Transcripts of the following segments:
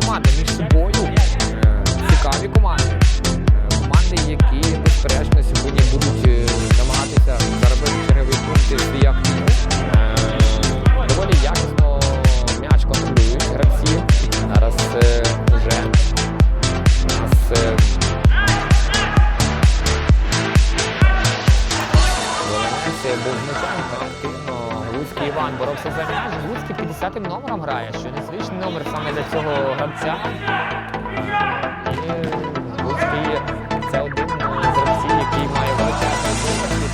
команди між собою, е, цікаві команди, е, команди, які безперечно сьогодні будуть е, намагатися заробити чергові пункти в як доволі якісно м'яч контролюють гравці. Зараз вже нас був м'ячем поборовся за м'яч. Луцький 50 номером грає, що незвичний номер саме для цього гравця. І Луцький це один з гравців, який має величезний досвід.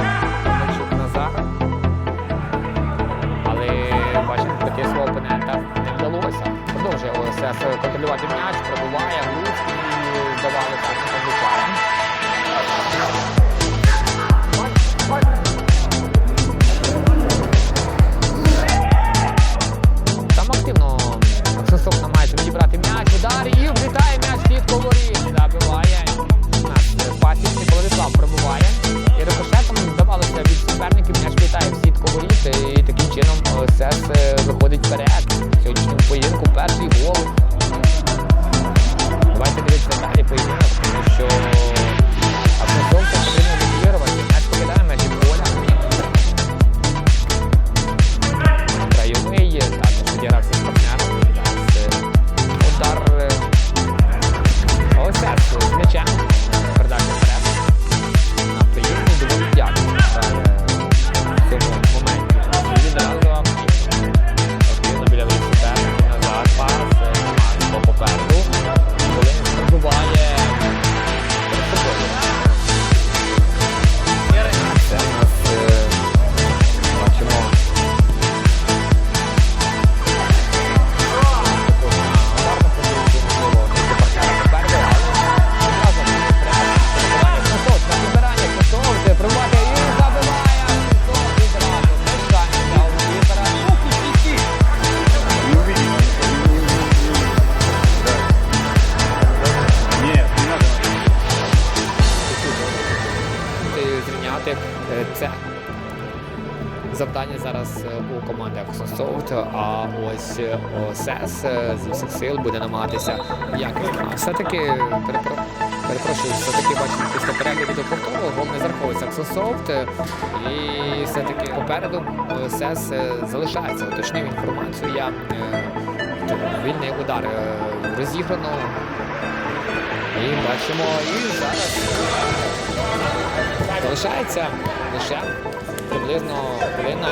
е, Мельчук Але бачимо, таки свого опонента не вдалося. Продовжує ОСС контролювати м'яч, пробуває, Зрівняти е, це завдання зараз е, у команди Аксософт, а ось е, ОСС зі всіх сил буде намагатися якісно. Все-таки перепро- перепрошую, все-таки бачимо після перегляду до повтору гол не зараховується Аксософт. І все-таки попереду ОСС залишається. Уточнив інформацію. Я вільний удар розіграно. І бачимо, і зараз залишається лише приблизно хвилина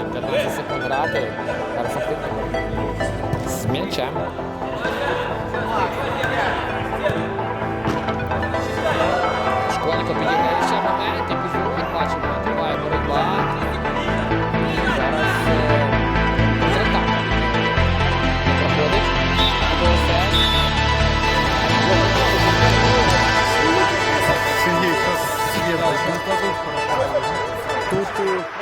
і 15 секунд грати. Зараз з м'ячем. Thank you.